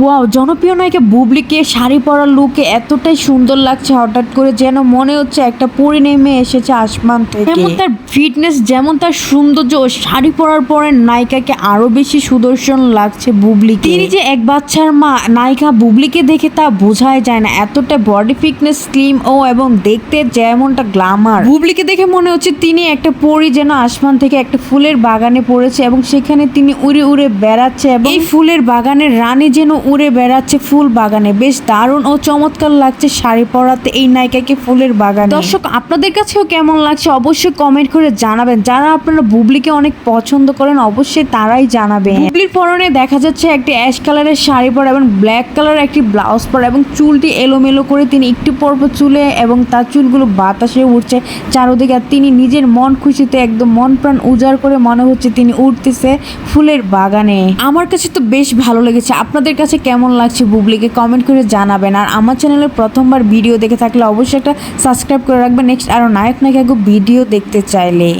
Wow জনপ্রিয় নায়িকা বুবলিকে শাড়ি পরার লুকে এতটাই সুন্দর লাগছে। হঠাৎ করে যেন মনে হচ্ছে একটা পরি নেমে এসেছে আসমান থেকে। যেমন তার ফিটনেস যেমন তার সৌন্দর্য ও শাড়ি পরার পরে নায়িকাকে আরও বেশি সুদর্শন লাগছে বুবলি তিনি যে এক বাচ্চার মা নায়িকা বুবলিকে দেখে তা বোঝাই যায় না। এতটা বডি ফিটনেস স্লিম ও এবং দেখতে যেমনটা গ্লামার বুবলিকে দেখে মনে হচ্ছে তিনি একটা পরি যেন আসমান থেকে একটা ফুলের বাগানে পড়েছে এবং সেখানে তিনি উড়ে উড়ে বেড়াচ্ছে এবং এই ফুলের বাগানের রানী যেন উড়ে বেড়াচ্ছে ফুল বাগানে। বেশ দারুণ ও চমৎকার লাগছে শাড়ি পরাতে এই নায়িকাকে ফুলের বাগান। দর্শক, আপনাদের কাছেও কেমন লাগছে অবশ্যই কমেন্ট করে জানাবেন। যারা আপনারা বুবলিকে অনেক পছন্দ করেন, অবশ্যই তারাই জানাবেন। বুবলির পরনে দেখা যাচ্ছে একটি অ্যাশ কালারের শাড়ি পরা এবং ব্ল্যাক কালার একটি ব্লাউজ পরা এবং চুলটি এলোমেলো করে তিনি একটু পরপর চুলে এবং তার চুলগুলো বাতাসে উঠছে চারোদিকে। আর তিনি নিজের মন খুশিতে একদম মন প্রাণ উজাড় করে মনে হচ্ছে তিনি উঠতেছে ফুলের বাগানে। আমার কাছে তো বেশ ভালো লেগেছে। আপনাদের কাছে কেমন লাগছে বুবলিকে কমেন্ট করে জানাবেন। আর আমার চ্যানেলে প্রথমবার ভিডিও দেখে থাকলে অবশ্যই একটা সাবস্ক্রাইব করে রাখবেন। নেক্সট আরও নায়ক নায়িকা ভিডিও দেখতে চাইলে।